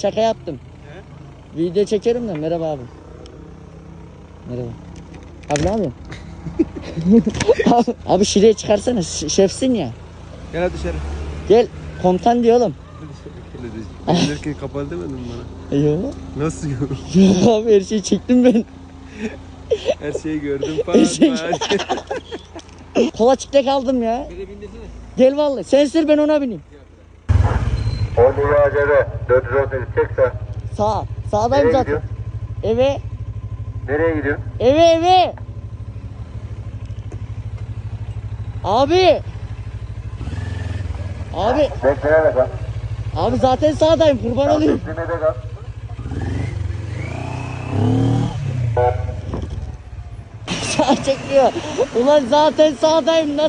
Şaka yaptım. Video çekerim de merhaba abi. Merhaba. Abi ne yapıyorsun? abi, abi şuraya çıkarsana ş- şefsin ya. Gel hadi dışarı. Gel komutan diyor oğlum. Gelirken kapalı demedin mi bana? Yok. Nasıl yok? Yok abi her şeyi çektim ben. Her şeyi gördüm Her falan. şeyi- Kola çitlek aldım ya. Gel vallahi. Sen sür ben ona bineyim. 10 acele 418 çeksen. Sağ. Sağdayım Nereye zaten. gidiyorsun? Eve. Nereye gidiyorsun? Eve eve. Abi. Abi. Beklene kal. Abi zaten sağdayım kurban olayım. Beklemede kal. Sağ çekiyor. Ulan zaten sağdayım nasıl?